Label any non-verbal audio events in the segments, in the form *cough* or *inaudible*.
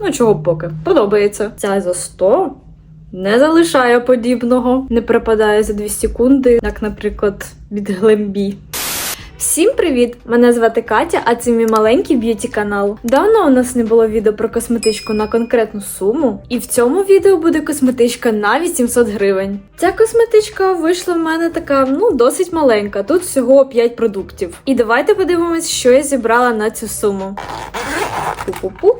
Ну, чого поки. Подобається. Ця за 100 не залишає подібного. Не припадає за 2 секунди, як, наприклад, від Глембі. Всім привіт! Мене звати Катя, а це мій маленький б'юті канал. Давно у нас не було відео про косметичку на конкретну суму, і в цьому відео буде косметичка на 800 гривень. Ця косметичка вийшла в мене така, ну, досить маленька. Тут всього 5 продуктів. І давайте подивимось, що я зібрала на цю суму. Пу-пу-пу.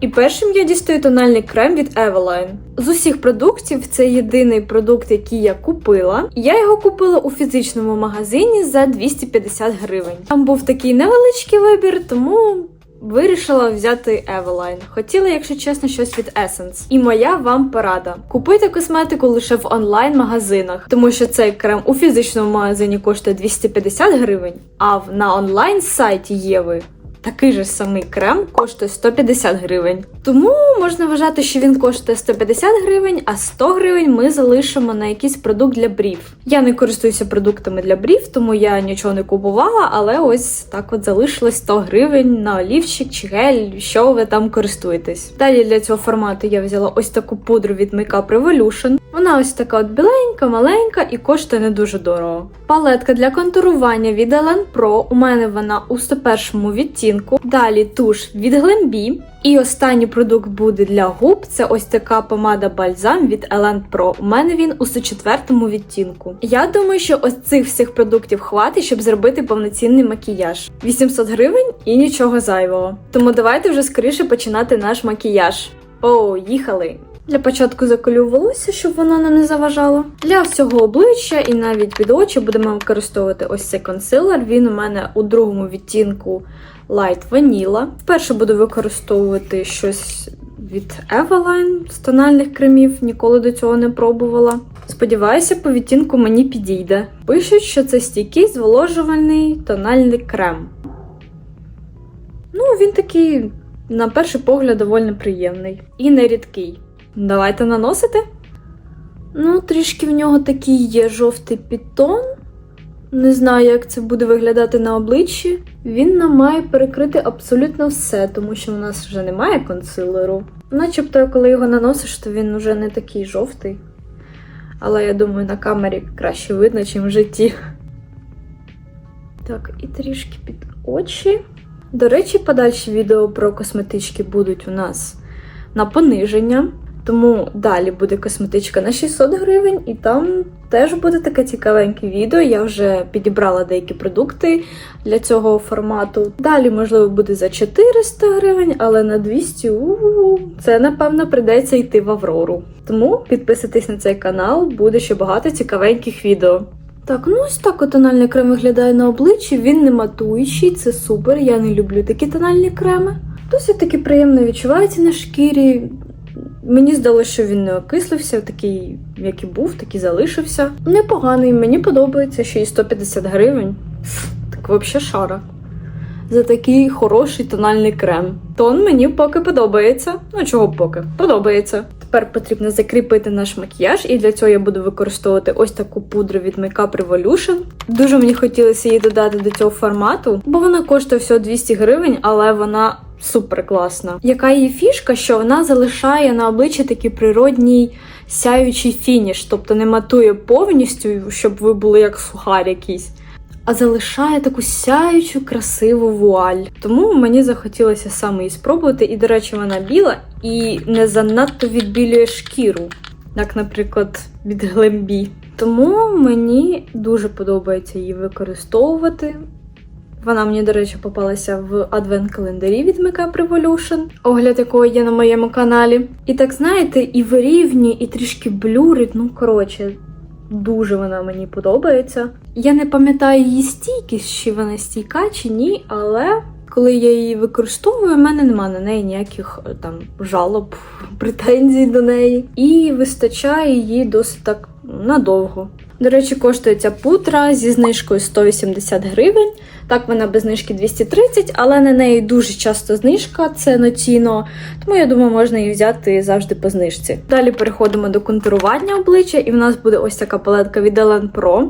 І першим я дістаю тональний крем від Eveline. З усіх продуктів це єдиний продукт, який я купила. Я його купила у фізичному магазині за 250 гривень. Там був такий невеличкий вибір, тому вирішила взяти Eveline. Хотіла, якщо чесно, щось від Essence. І моя вам порада: купуйте косметику лише в онлайн-магазинах, тому що цей крем у фізичному магазині коштує 250 гривень, а на онлайн сайті Єви Такий же самий крем коштує 150 гривень. Тому можна вважати, що він коштує 150 гривень, а 100 гривень ми залишимо на якийсь продукт для брів. Я не користуюся продуктами для брів, тому я нічого не купувала, але ось так от залишилось 100 гривень на олівчик чи гель, що ви там користуєтесь. Далі для цього формату я взяла ось таку пудру від Makeup Revolution. Вона ось така от біленька, маленька і коштує не дуже дорого. Палетка для контурування від Ellen Pro. У мене вона у 101 відтінку. Далі туш від Глембі. І останній продукт буде для губ. Це ось така помада бальзам від Елен Pro. У мене він у 104 відтінку. Я думаю, що ось цих всіх продуктів хватить, щоб зробити повноцінний макіяж. 800 гривень і нічого зайвого. Тому давайте вже скоріше починати наш макіяж. О, їхали! Для початку заколю волосся, щоб воно нам не заважало. Для всього обличчя і навіть під очі будемо використовувати ось цей консилер. Він у мене у другому відтінку Light Vanilla. Вперше буду використовувати щось від Eveline з тональних кремів, ніколи до цього не пробувала. Сподіваюся, по відтінку мені підійде. Пишуть, що це стійкий зволожувальний тональний крем. Ну, він такий, на перший погляд, доволі приємний і нерідкий. Давайте наносити. Ну, трішки в нього такий є жовтий підтон. Не знаю, як це буде виглядати на обличчі. Він нам має перекрити абсолютно все, тому що в нас вже немає консилеру. Начебто, коли його наносиш, то він вже не такий жовтий. Але я думаю, на камері краще видно, ніж в житті. Так, і трішки під очі. До речі, подальші відео про косметички будуть у нас на пониження. Тому далі буде косметичка на 600 гривень, і там теж буде таке цікавеньке відео. Я вже підібрала деякі продукти для цього формату. Далі, можливо, буде за 400 гривень, але на 200 у це напевно прийдеться йти в Аврору. Тому підписуйтесь на цей канал, буде ще багато цікавеньких відео. Так, ну ось так тональний крем виглядає на обличчі. Він не матуючий, це супер. Я не люблю такі тональні креми. Досить таки приємно відчувається на шкірі. Мені здалося, що він не окислився, такий, як і був, так і залишився. Непоганий, мені подобається, ще й 150 гривень. Так взагалі шара. За такий хороший тональний крем. Тон мені поки подобається. Ну чого поки? Подобається. Тепер потрібно закріпити наш макіяж, і для цього я буду використовувати ось таку пудру від Makeup Revolution. Дуже мені хотілося її додати до цього формату, бо вона коштує всього 200 гривень, але вона супер класна. Яка її фішка, що вона залишає на обличчі такий природній сяючий фініш, тобто не матує повністю, щоб ви були як сухар якийсь. А залишає таку сяючу красиву вуаль. Тому мені захотілося саме її спробувати. І, до речі, вона біла і не занадто відбілює шкіру, як, наприклад, від Глембі. Тому мені дуже подобається її використовувати. Вона мені, до речі, попалася в адвент-календарі від Makeup Revolution, огляд якого є на моєму каналі. І так, знаєте, і вирівнює, і трішки блюрить. Ну, коротше, дуже вона мені подобається. Я не пам'ятаю її стійкість, чи вона стійка, чи ні, але коли я її використовую, в мене немає на неї ніяких е, там жалоб, *laughs* претензій до неї. І вистачає її досить так надовго. До речі, коштує ця пудра зі знижкою 180 гривень. Так, вона без знижки 230, але на неї дуже часто знижка, це на ціно. Тому я думаю, можна її взяти завжди по знижці. Далі переходимо до контурування обличчя, і в нас буде ось така палетка від Ellen Pro.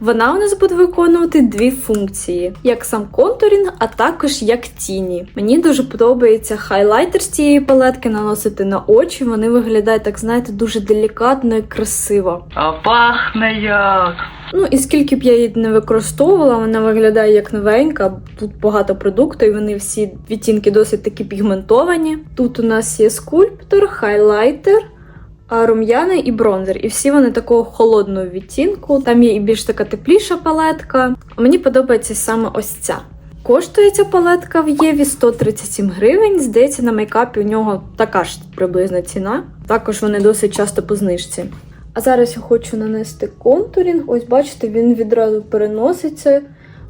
Вона у нас буде виконувати дві функції: як сам контурінг, а також як тіні. Мені дуже подобається хайлайтер з цієї палетки наносити на очі. Вони виглядають, так знаєте, дуже делікатно і красиво. А пахне як. Ну і скільки б я її не використовувала, вона виглядає як новенька. Тут багато продукту, і вони всі відтінки досить такі пігментовані. Тут у нас є скульптор, хайлайтер. А рум'яна і бронзер, і всі вони такого холодного відтінку. Там є і більш така тепліша палетка. Мені подобається саме ось ця. Коштує ця палетка в Єві 137 гривень. Здається, на мейкапі у нього така ж приблизна ціна. Також вони досить часто по знижці. А зараз я хочу нанести контурінг. Ось бачите, він відразу переноситься,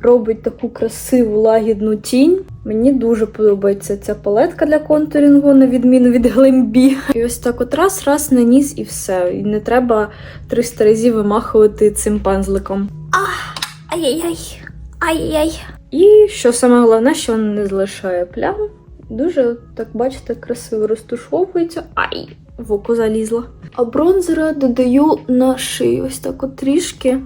робить таку красиву лагідну тінь. Мені дуже подобається ця палетка для контурінгу, на відміну від глембі. І ось так от раз, раз наніс і все. І не треба 300 разів вимахувати цим пензликом. Ай-яй-яй, ай-яй. І що саме головне, що він не залишає плям. Дуже, так бачите, красиво розтушовується. Ай, в око залізла. А бронзера додаю на шию ось так от трішки.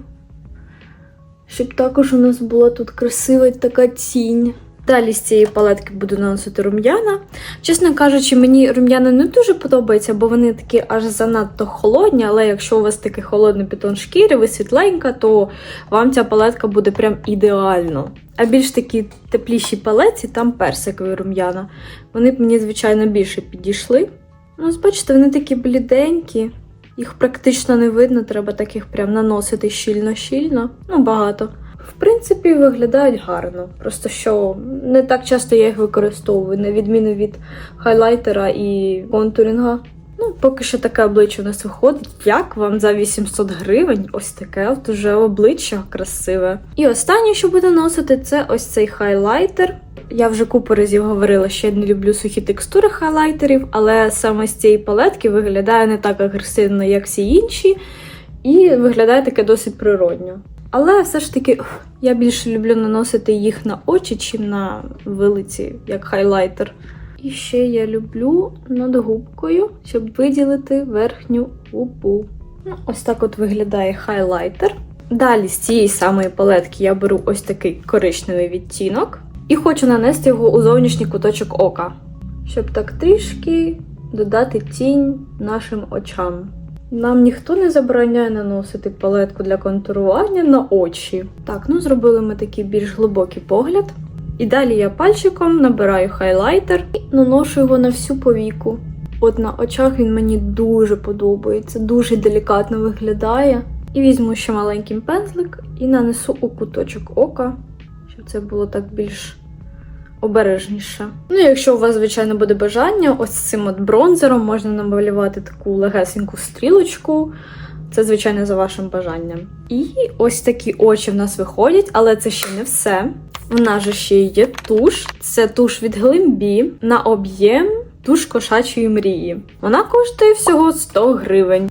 Щоб також у нас була тут красива така тінь. Далі з цієї палетки буду наносити рум'яна. Чесно кажучи, мені рум'яна не дуже подобається, бо вони такі аж занадто холодні, але якщо у вас такий холодний пітон шкіри, ви світленька, то вам ця палетка буде прям ідеально. А більш такі тепліші палеці, там персикові рум'яна. Вони б мені, звичайно, більше підійшли. Ну, ось бачите, вони такі бліденькі. Їх практично не видно, треба таких прям наносити щільно-щільно. Ну, багато. В принципі, виглядають гарно. Просто що не так часто я їх використовую, на відміну від хайлайтера і контурінга. Ну, поки що таке обличчя у нас виходить. Як вам за 800 гривень? Ось таке от уже обличчя красиве. І останнє, що буду носити, це ось цей хайлайтер. Я вже купу разів говорила, що я не люблю сухі текстури хайлайтерів, але саме з цієї палетки виглядає не так агресивно, як всі інші, і виглядає таке досить природньо. Але все ж таки я більше люблю наносити їх на очі, чим на вилиці, як хайлайтер. І ще я люблю над губкою, щоб виділити верхню губу. Ну, ось так от виглядає хайлайтер. Далі з цієї самої палетки я беру ось такий коричневий відтінок і хочу нанести його у зовнішній куточок ока, щоб так трішки додати тінь нашим очам. Нам ніхто не забороняє наносити палетку для контурування на очі. Так, ну зробили ми такий більш глибокий погляд. І далі я пальчиком набираю хайлайтер і наношу його на всю повіку. От на очах він мені дуже подобається, дуже делікатно виглядає. І візьму ще маленький пензлик і нанесу у куточок ока, щоб це було так більш обережніше. Ну, якщо у вас, звичайно, буде бажання, ось цим от бронзером можна намалювати таку легесеньку стрілочку. Це, звичайно, за вашим бажанням. І ось такі очі в нас виходять, але це ще не все. В нас же ще є туш. Це туш від Глимбі на об'єм туш кошачої мрії. Вона коштує всього 100 гривень.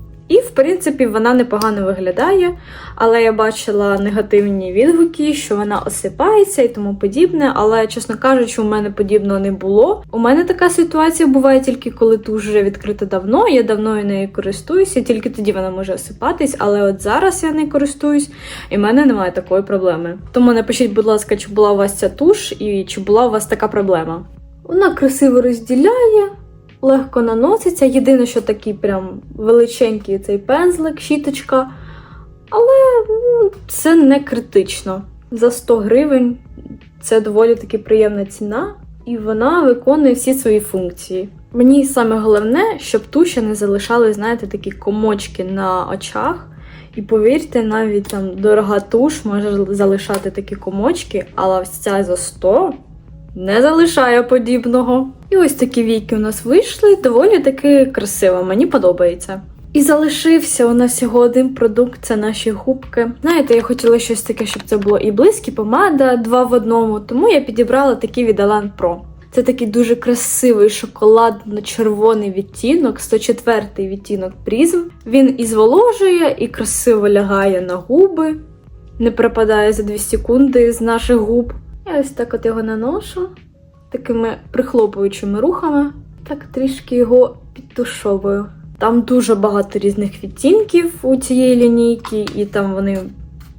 В принципі, вона непогано виглядає, але я бачила негативні відгуки, що вона осипається і тому подібне. Але, чесно кажучи, у мене подібного не було. У мене така ситуація буває тільки коли туш вже відкрита давно. Я давно нею користуюся, тільки тоді вона може осипатись. Але от зараз я нею користуюсь, і в мене немає такої проблеми. Тому напишіть, будь ласка, чи була у вас ця туш і чи була у вас така проблема. Вона красиво розділяє легко наноситься. Єдине, що такий прям величенький цей пензлик, щіточка. Але ну, це не критично. За 100 гривень це доволі таки приємна ціна, і вона виконує всі свої функції. Мені саме головне, щоб туші не залишали, знаєте, такі комочки на очах. І повірте, навіть там дорога туш може залишати такі комочки, але ось ця за 100 не залишає подібного. І ось такі війки у нас вийшли, доволі таки красиво, мені подобається. І залишився у нас всього один продукт це наші губки. Знаєте, я хотіла щось таке, щоб це було і близькі, помада, два в одному, тому я підібрала такі від Alan Pro. Це такий дуже красивий шоколадно-червоний відтінок, 104-й відтінок призм. Він і зволожує, і красиво лягає на губи, не припадає за 2 секунди з наших губ. Я ось так от його наношу такими прихлопуючими рухами, так трішки його підтушовую. Там дуже багато різних відтінків у цієї лінійки, і там вони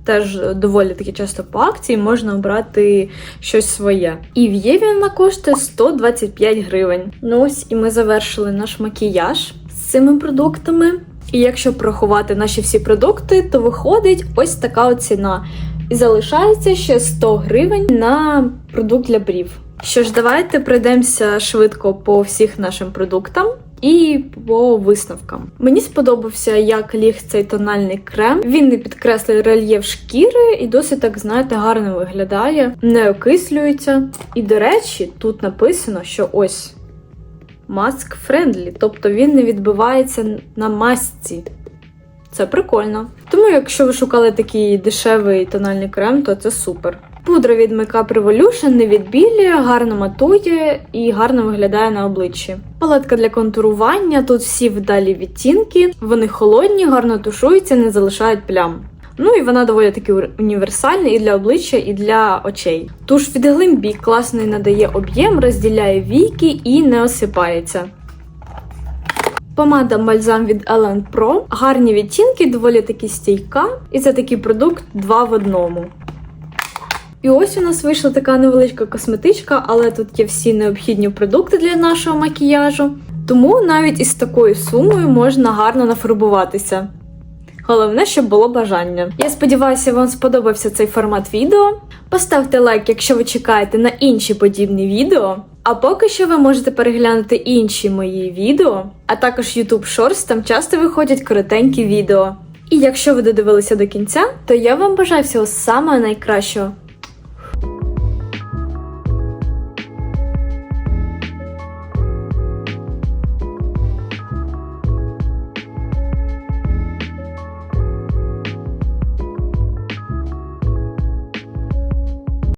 теж доволі таки часто по акції можна обрати щось своє. І в Єві вона коштує 125 гривень. Ну ось і ми завершили наш макіяж з цими продуктами. І якщо порахувати наші всі продукти, то виходить ось така ціна. І залишається ще 100 гривень на продукт для брів. Що ж, давайте пройдемося швидко по всіх нашим продуктам і по висновкам. Мені сподобався, як ліг цей тональний крем. Він не підкреслює рельєф шкіри і досить так, знаєте, гарно виглядає, не окислюється. І, до речі, тут написано, що ось маск френдлі, тобто він не відбивається на масці. Це прикольно. Тому, якщо ви шукали такий дешевий тональний крем, то це супер. Пудра від Makeup Revolution не відбілює, гарно матує і гарно виглядає на обличчі. Палетка для контурування, тут всі вдалі відтінки, вони холодні, гарно тушуються, не залишають плям. Ну і вона доволі таки універсальна і для обличчя, і для очей. Туш від Глимбі класний надає об'єм, розділяє віки і не осипається. Помада бальзам від Ellen Pro. Гарні відтінки, доволі таки стійка. І це такий продукт 2 в одному. І ось у нас вийшла така невеличка косметичка, але тут є всі необхідні продукти для нашого макіяжу. Тому навіть із такою сумою можна гарно нафарбуватися. Головне, щоб було бажання. Я сподіваюся, вам сподобався цей формат відео. Поставте лайк, якщо ви чекаєте на інші подібні відео. А поки що ви можете переглянути інші мої відео, а також YouTube Shorts, там часто виходять коротенькі відео. І якщо ви додивилися до кінця, то я вам бажаю всього самого найкращого.